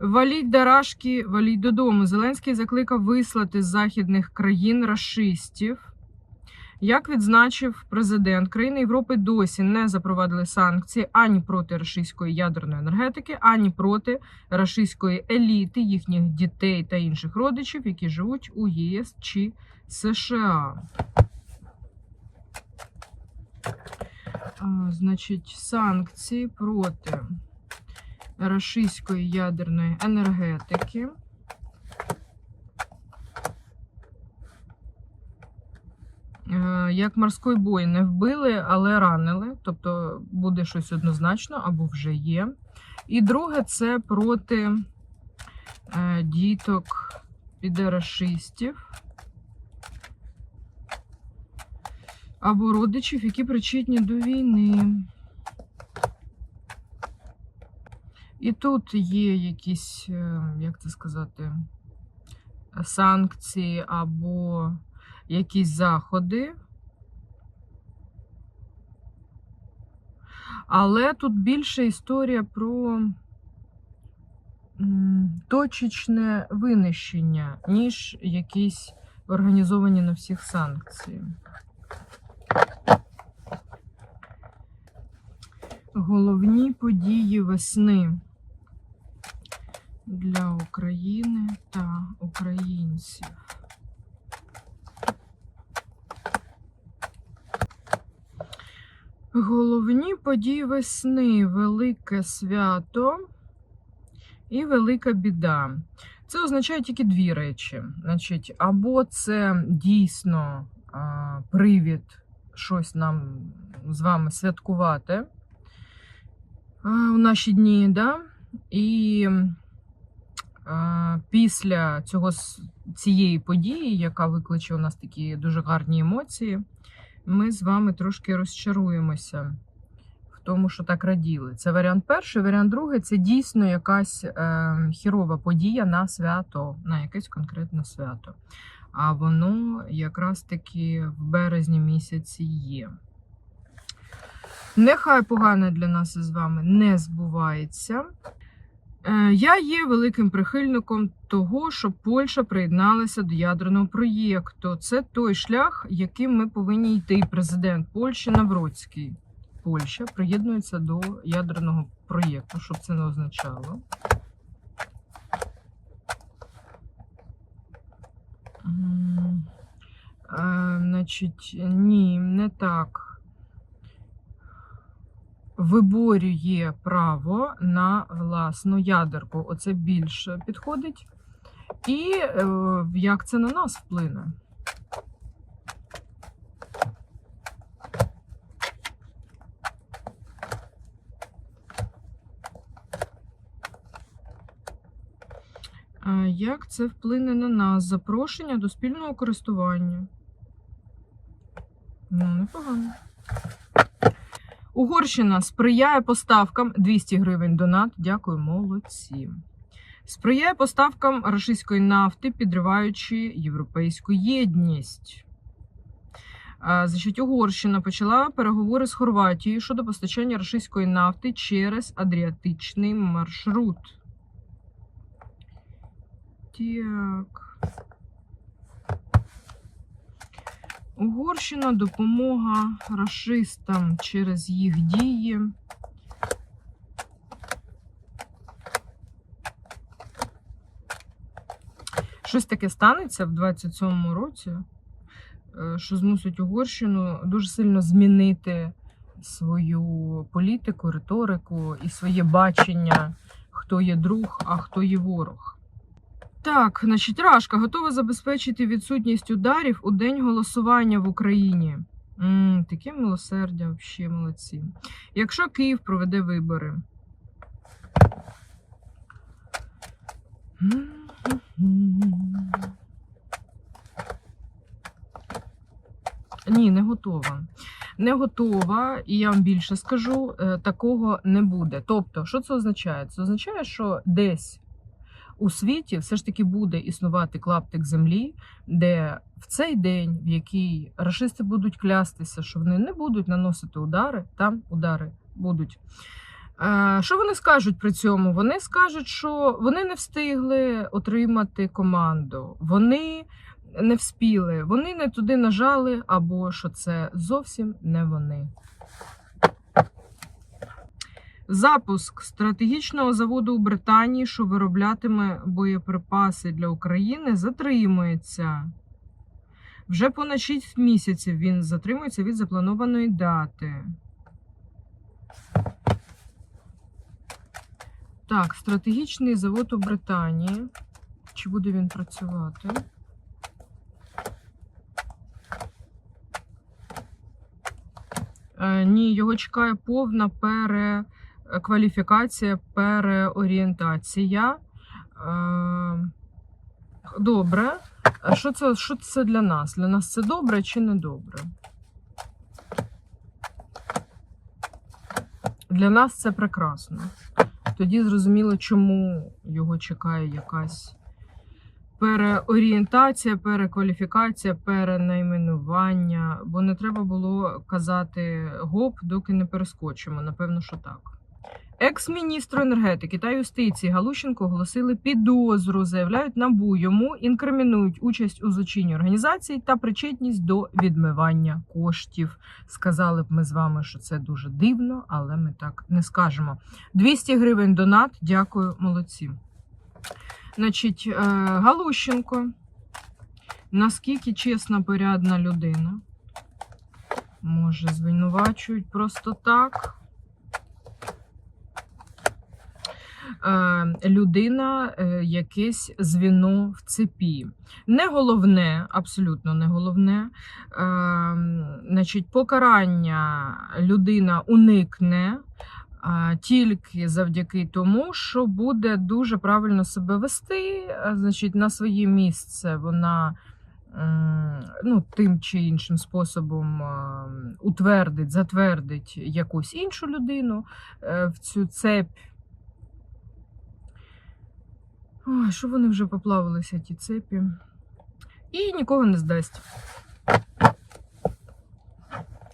Валіть дарашки, валіть додому. Зеленський закликав вислати з західних країн рашистів. Як відзначив президент, країни Європи досі не запровадили санкції ані проти рашистської ядерної енергетики, ані проти рашистської еліти, їхніх дітей та інших родичів, які живуть у ЄС чи США. Значить, санкції проти рашистської ядерної енергетики. Е, Як морський бой не вбили, але ранили. Тобто буде щось однозначно або вже є. І друге це проти е, діток підерашистів або родичів, які причетні до війни. І тут є якісь, е, як це сказати, санкції або якісь заходи. Але тут більше історія про точечне винищення, ніж якісь організовані на всіх санкції. Головні події весни для України та українців. Головні події весни велике свято і велика біда. Це означає тільки дві речі. Значить, або це дійсно привід щось нам з вами святкувати у наші дні, да? і після цього цієї події, яка викличе у нас такі дуже гарні емоції, ми з вами трошки розчаруємося в тому, що так раділи. Це варіант перший. Варіант другий це дійсно якась е, хірова подія на свято, на якесь конкретне свято. А воно якраз таки в березні місяці є. Нехай погане для нас із вами не збувається. Е, Я є великим прихильником того, щоб Польща приєдналася до ядерного проєкту. Це той шлях, яким ми повинні йти. Президент Польщі Навроцький. Польща приєднується до ядерного проєкту, щоб це не означало. Е, Значить, ні, не так. Виборює право на власну ядерку. Оце більше підходить. І е, як це на нас вплине? Е, Як це вплине на нас? Запрошення до спільного користування. Ну, непогано. Угорщина сприяє поставкам 200 гривень донат. Дякую, молодці. Сприяє поставкам російської нафти, підриваючи європейську єдність. Значить, Угорщина почала переговори з Хорватією щодо постачання російської нафти через Адріатичний маршрут. Так. Угорщина допомога рашистам через їх дії. Щось таке станеться в 27-му році, е, що змусить Угорщину дуже сильно змінити свою політику, риторику і своє бачення, хто є друг, а хто є ворог. Так, значить, Рашка готова забезпечити відсутність ударів у день голосування в Україні. м таке милосердя, взагалі молодці. Якщо Київ проведе вибори. Ні, не готова. Не готова, і я вам більше скажу, е, такого не буде. Тобто, що це означає? Це означає, що десь у світі все ж таки буде існувати клаптик землі, де в цей день, в який рашисти будуть клястися, що вони не будуть наносити удари, там удари будуть. Що вони скажуть при цьому? Вони скажуть, що вони не встигли отримати команду, вони не вспіли, вони не туди нажали, або що це зовсім не вони. Запуск стратегічного заводу у Британії, що вироблятиме боєприпаси для України, затримується. Вже понад 6 місяців він затримується від запланованої дати. Так, стратегічний завод у Британії. Чи буде він працювати? Е, ні, його чекає повна перекваліфікація, переорієнтація. Е, добре. Що це, що це для нас? Для нас це добре чи не добре? Для нас це прекрасно. Тоді зрозуміло, чому його чекає якась переорієнтація, перекваліфікація, перенайменування. Бо не треба було казати гоп, доки не перескочимо. Напевно, що так. Екс-міністру енергетики та юстиції Галущенко оголосили підозру, заявляють набу. Йому інкримінують участь у злочинній організації та причетність до відмивання коштів. Сказали б ми з вами, що це дуже дивно, але ми так не скажемо. 200 гривень донат. Дякую, молодці. Значить, е, Галущенко. Наскільки чесна, порядна людина? Може, звинувачують просто так. Е, людина е, якесь звіно в цепі. Не головне, абсолютно не головне. Е, значить, покарання людина уникне. Тільки завдяки тому, що буде дуже правильно себе вести, значить, на своє місце вона ну, тим чи іншим способом утвердить, затвердить якусь іншу людину е, в цю цепь. Ой, що вони вже поплавилися, ті цепі. І нікого не здасть.